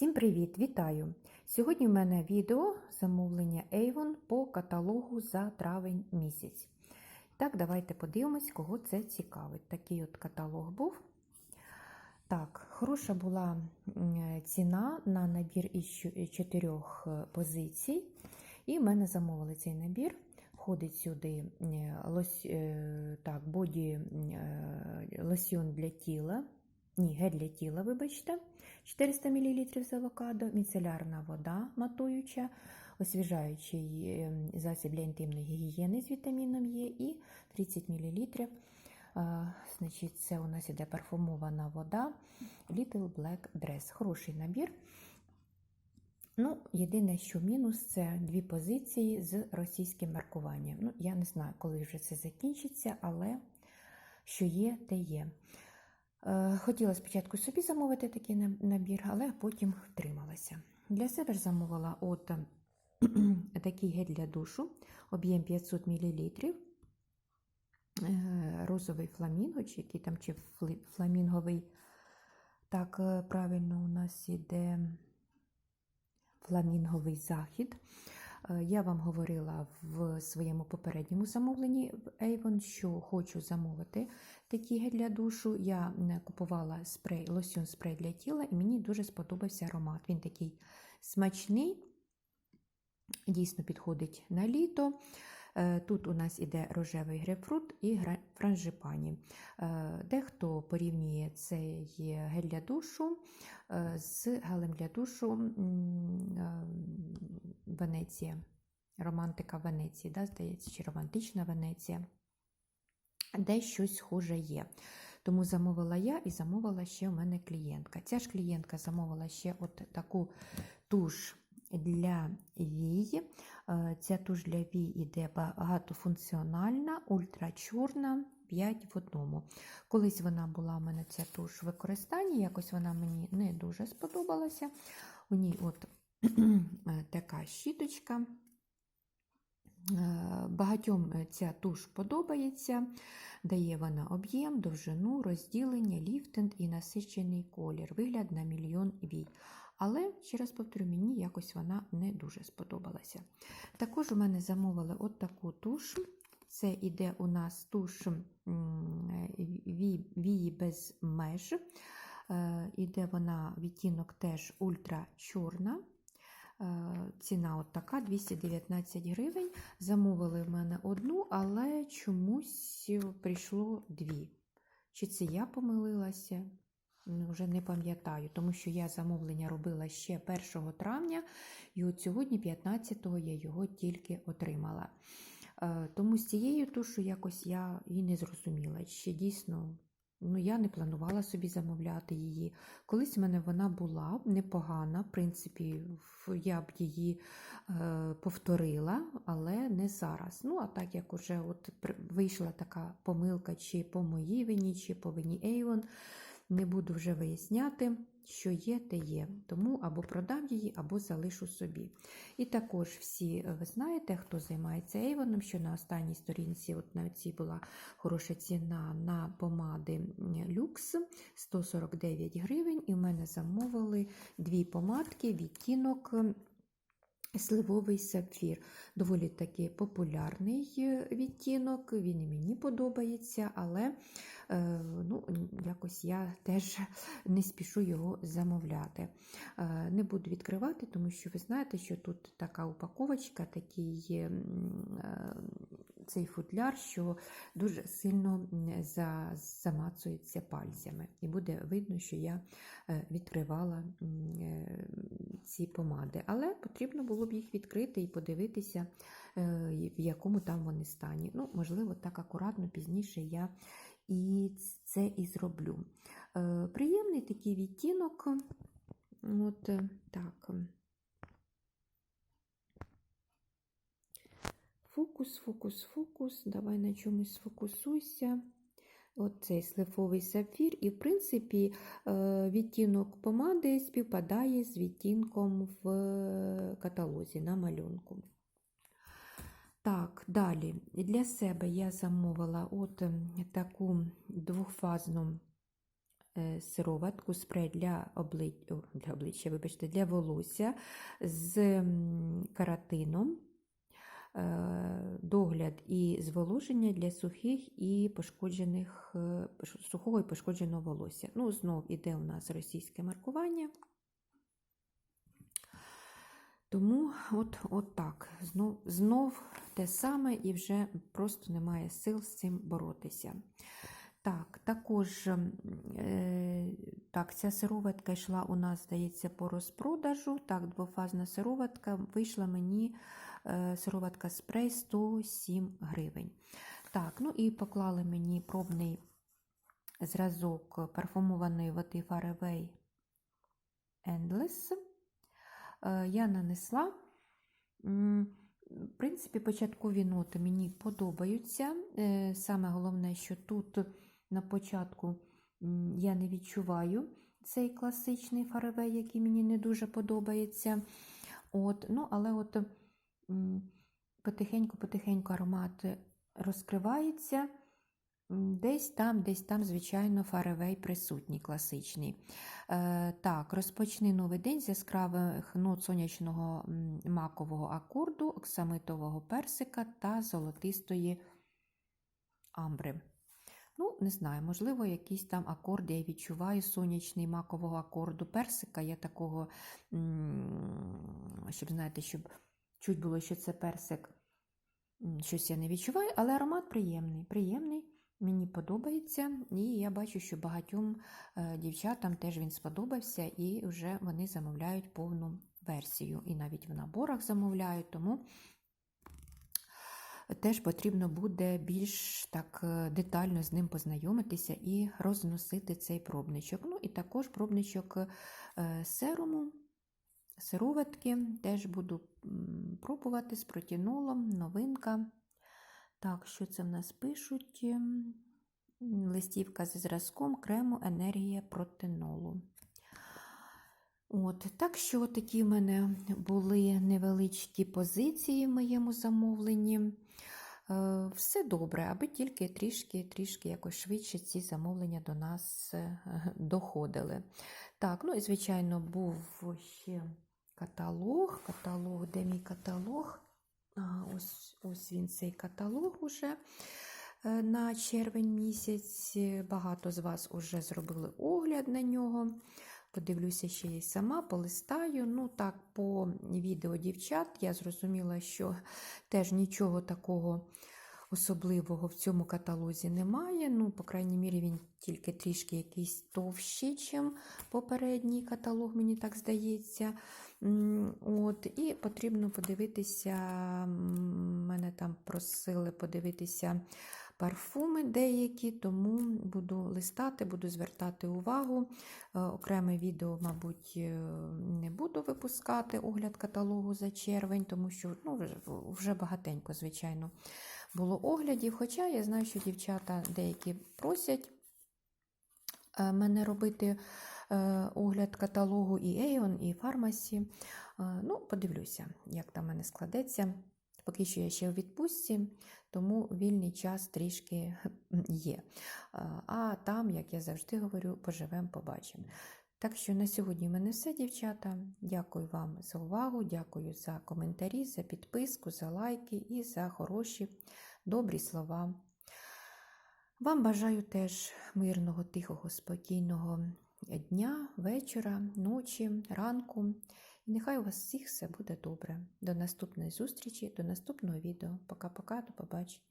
Всім привіт! Вітаю! Сьогодні в мене відео замовлення Avon по каталогу за травень місяць. Так, давайте подивимось, кого це цікавить. Такий от каталог був. Так, хороша була ціна на набір із чо- чотирьох е, позицій. І в мене замовили цей набір. Входить сюди е, лось, е, так, боді е, лосьйон для тіла. Ні, гель для тіла, вибачте. 400 мл з авокадо, міцелярна вода матуюча, освіжаючий ем, засіб для інтимної гігієни з вітаміном Е і 30 мл. Значить, це у нас іде парфумована вода Little Black Dress. Хороший набір. Ну, єдине, що мінус, це дві позиції з російським маркуванням. Ну, я не знаю, коли вже це закінчиться, але що є, те є. Е, Хотіла спочатку собі замовити такий набір, але потім втрималася. Для себе ж замовила от такий гель для душу, об'єм 500 мл, е, розовий фламінго, чи який там чи фламінговий. Так, е, правильно у нас іде фламінговий захід. Е, Я вам говорила в своєму попередньому замовленні в Avon, що хочу замовити такі для душу. Я е, купувала спрей, лосьон спрей для тіла, і мені дуже сподобався аромат. Він такий смачний, дійсно підходить на літо. Е, Тут у нас іде рожевий грейпфрут і франжипані. Е, Дехто порівнює цей гель для душу е, з гелем для душу Венеція, романтика Венеції, да, здається, чи романтична Венеція, де щось схоже є. Тому замовила я і замовила ще у мене клієнтка. Ця ж клієнтка замовила ще от таку туш для вії. Е, Ця туш для вії іде багатофункціональна, ультрачорна, 5 в одному. Колись вона була в мене ця туш в використанні, якось вона мені не дуже сподобалася. У ній от е, така щіточка. Е, Багатьом е, ця туш подобається, дає вона об'єм, довжину, розділення, ліфтинг і насичений колір, вигляд на мільйон вій. Але, ще раз повторю, мені якось вона не дуже сподобалася. Також у мене замовили от таку туш. Це іде у нас туш вії без меж. Е, Іде вона відтінок теж ультра чорна. Е, Ціна от така 219 гривень. Замовили в мене одну, але чомусь прийшло дві. Чи це я помилилася? Ну, Вже не пам'ятаю, тому що я замовлення робила ще 1 травня, і от сьогодні, 15-го, я його тільки отримала. Е, Тому з цією тушу якось я і не зрозуміла, чи дійсно ну, я не планувала собі замовляти її. Колись в мене вона була непогана, в принципі, я б її е, повторила, але не зараз. Ну, а так як уже от вийшла така помилка, чи по моїй вині, чи по вині Avon, не буду вже виясняти, що є, те є. Тому або продам її, або залишу собі. І також всі е, ви знаєте, хто займається Avon, що на останній сторінці, от на цій була хороша ціна на помади люкс 149 гривень. І в мене замовили дві помадки, відтінок. Сливовий сапфір. Доволі таки популярний е, відтінок, він і мені подобається, але е, ну, якось я теж не спішу його замовляти. Е, Не буду відкривати, тому що ви знаєте, що тут така упаковочка, такий цей футляр, що дуже сильно замацується пальцями. І буде видно, що я е, відкривала е, ці помади. Але потрібно було б їх відкрити і подивитися, е, в якому там вони стані. Ну, можливо, так акуратно пізніше я і це і зроблю. Приємний такий відтінок. От так. Фокус, фокус, фокус. Давай на чомусь сфокусуйся. Оцей сливовий сапфір, і, в принципі, е, відтінок помади співпадає з відтінком в каталозі на малюнку. Так, далі. Для себе я замовила от таку двохфазну е, сироватку спрей для, обли... о, для обличчя, вибачте, для волосся з каратином. Е, Догляд і зволоження для сухих і пошкоджених, е, сухого і пошкодженого волосся. Ну, знов іде у нас російське маркування. Тому от, от так, знов, знов те саме і вже просто немає сил з цим боротися. Так, також е, так, ця сироватка йшла у нас, здається, по розпродажу. Так, двофазна сироватка вийшла мені е, сироватка спрей 107 гривень. Так, ну і поклали мені пробний зразок парфумованої води Faraway Endless. Е, я нанесла. В принципі, початкові ноти мені подобаються. Е, Саме головне, що тут на початку я не відчуваю цей класичний фаревей, який мені не дуже подобається. От, ну, але от потихеньку-потихеньку аромат розкривається. Десь там, десь там, звичайно, фаревей присутній, класичний. Е, так, розпочни новий день з яскравих нот сонячного макового акорду, оксамитового персика та золотистої амбри. Ну, не знаю, можливо, якийсь там акорд я відчуваю сонячний макового акорду персика. Я такого, щоб, знаєте, щоб чуть було, що це персик, щось я не відчуваю, але аромат приємний. Приємний, мені подобається, і я бачу, що багатьом е, дівчатам теж він сподобався, і вже вони замовляють повну версію. І навіть в наборах замовляють, тому теж потрібно буде більш так е, детально з ним познайомитися і розносити цей пробничок. Ну і також пробничок е, серуму, сироватки теж буду пробувати з протінолом, новинка. Так, що це в нас пишуть? Листівка зі зразком крему енергія протинолу. От, так що такі в мене були невеличкі позиції в моєму замовленні. Е, Все добре, аби тільки трішки трішки якось швидше ці замовлення до нас е, доходили. Так, ну і звичайно, був ще каталог. Каталог, де мій каталог? Ось, ось він цей каталог уже е, на червень місяць. Багато з вас вже зробили огляд на нього. Подивлюся ще й сама, полистаю. Ну, так, по відео дівчат я зрозуміла, що теж нічого такого особливого в цьому каталозі немає. Ну, по крайній мірі, він тільки трішки якийсь товщий, чим попередній каталог, мені так здається. От, і потрібно подивитися, мене там просили подивитися парфуми деякі, тому буду листати, буду звертати увагу. Е, Окреме відео, мабуть, е, не буду випускати огляд каталогу за червень, тому що ну, вже- багатенько, звичайно, було оглядів. Хоча я знаю, що дівчата деякі просять е, мене робити огляд каталогу і Aeon, і Фармасі. Ну, подивлюся, як там мене складеться. Поки що я ще у відпустці, тому вільний час трішки є. А там, як я завжди говорю, поживемо, побачимо. Так що на сьогодні в мене все, дівчата. Дякую вам за увагу, дякую за коментарі, за підписку, за лайки і за хороші, добрі слова. Вам бажаю теж мирного, тихого, спокійного дня, вечора, ночі, ранку. Нехай у вас всіх все буде добре. До наступної зустрічі, до наступного відео. Пока-пока, до побачення.